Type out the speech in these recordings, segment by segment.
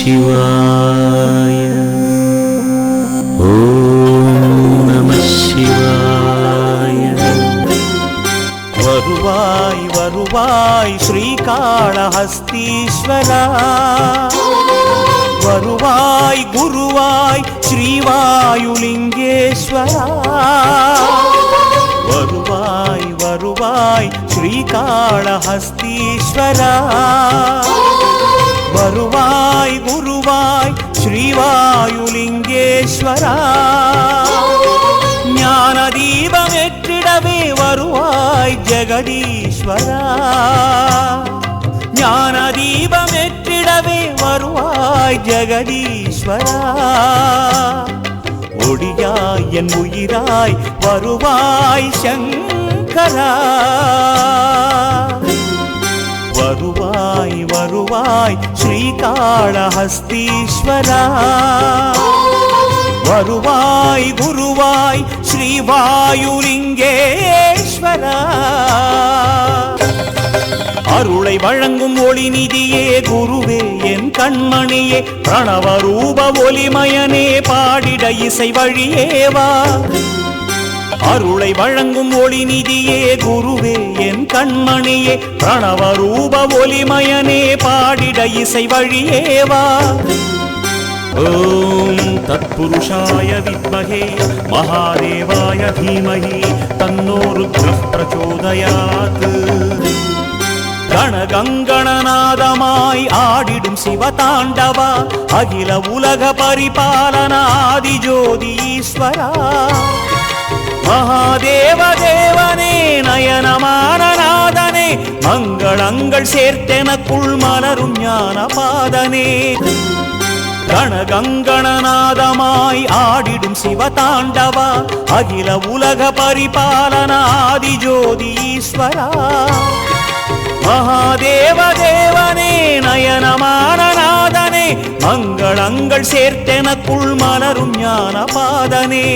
शिवाय। ஓம் நம சிவாய வருவாய் வருவாய் ஸ்ரீகாளஹஸ்தீஸ்வரா. வருவாய் குருவாய் ஸ்ரீவாயுலிங்கேஸ்வரா. வருவாய் வருவாய் ஸ்ரீகாளஹஸ்தீஸ்வரா. வருவாய் குரு ஸ்ரீவாயுலிங்கேஸ்வரா ஞான தீபம் தீபமேற்றிடவே வருவாய் ஜெகதீஸ்வரா. ஞான தீபம் தீபமேற்றிடவே வருவாய் ஜெகதீஸ்வரா. ஒடியாய் என் உயிராய் வருவாய் சங்கரா. வருவாய் வருவாய் ஸ்ரீகாளஹஸ்தீஸ்வரா. வருவாய் குருவாய் ஸ்ரீவாயுலிங்கேஸ்வரா. அருளை வழங்கும் ஒளி நிதியே குருவே என் கண்மணியே பிரணவ ரூப ஒளிமயனே பாடிட இசை வழியேவா அருளை வழங்கும் ஒளி நிதியே குருவே என் கண்மணியே. பிரணவ ரூப ஒளிமயனே பாடிட இசை வழியேவா ஓம் தத்புருஷாய வித்மகே மகாதேவாய தீமகி தன்னோ ருத்ரः பிரச்சோதயாத். கணகங்கணநாதமாய் ஆடிடும் சிவதாண்டவா அகில உலக பரிபாலனாதி ஜோதி ஈஸ்வரா. மகாதேவ தேவனே நயனமான நாதனே மங்களங்கள் சேர்த்தெனக்குள் மலரும் ஞான பாதனே கணகங்கணநாதமாய் ஆடிடும் சிவதாண்டவா அகில உலக பரிபாலனாதி ஜோதி ஈஸ்வரா. மகாதேவ தேவனே நயனமான நாதனே மங்களங்கள் சேர்த்தெனக்குள் மலரும் ஞான பாதனே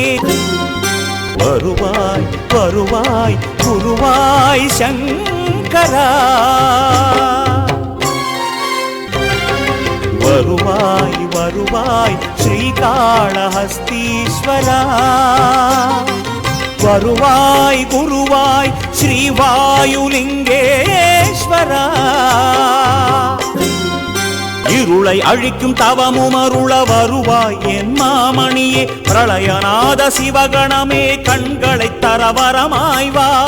வருவாய் வருவாய் குருவாய் சங்கரா. வருவாய் வருவாய் ஸ்ரீகாளஹஸ்தீஸ்வரா. வருவாய் குருவாய் ஸ்ரீவாயுலிங்கேஸ்வரா. இருளை அழிக்கும் தவமும் அருள வருவாய். என் மாமணியே பிரளயநாத சிவகணமே கண்களை தரவரமாய் வா.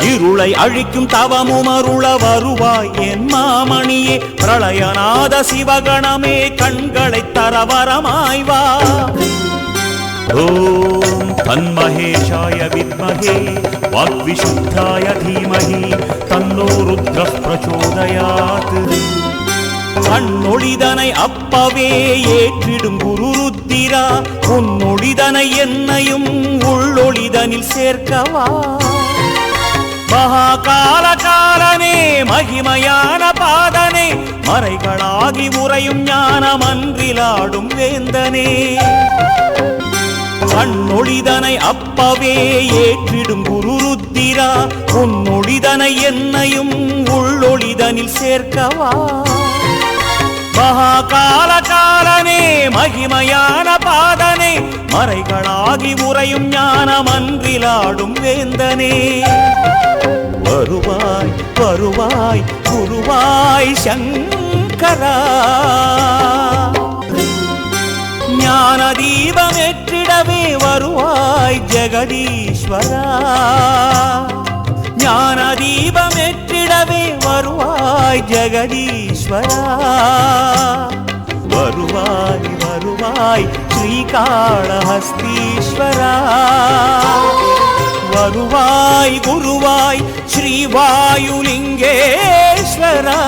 இருளை அழிக்கும் தவமும் அருள வருவாய். என் மாமணியே பிரளயநாத சிவகணமே கண்களை தரவரமாய் வா. ஓம் தன்மகேஷாய வித்மகே வாக்விசுத்தாய தீமஹி தன்னோ ருத்ரः பிரச்சோதயாத். கண்ணொளிதனை அப்பவே ஏற்றிடும் குருருத்திரா உன்னொழிதனை என்னையும் உள்ளொழிதனில் சேர்க்கவா? மகாகால காலனே மகிமையான பாதனே மறைகளாகி உறையும் ஞானமன்றிலாடும் வேந்தனே. கண்ணொளிதனை அப்பவே ஏற்றிடும் குருருத்திரா உன்னொழிதனை என்னையும் உள்ளொழிதனில் சேர்க்கவா? மகாகால காலனே மகிமையான பாதனே மறைகளாகி உறையும் ஞானமன்றிலாடும் வேந்தனே. வருவாய் வருவாய் குருவாய் சங்கரா. ஞான தீபமேற்றிடவே வருவாய் ஜெகதீஸ்வரா. ஞான தீபம் வருவாய் ஜெகதீஸ்வரா. வருவாய் வருவாய் ஸ்ரீகாளஹஸ்தீஸ்வரா. வருவாய் குருவாய் ஸ்ரீவாயுலிங்கேஸ்வரா.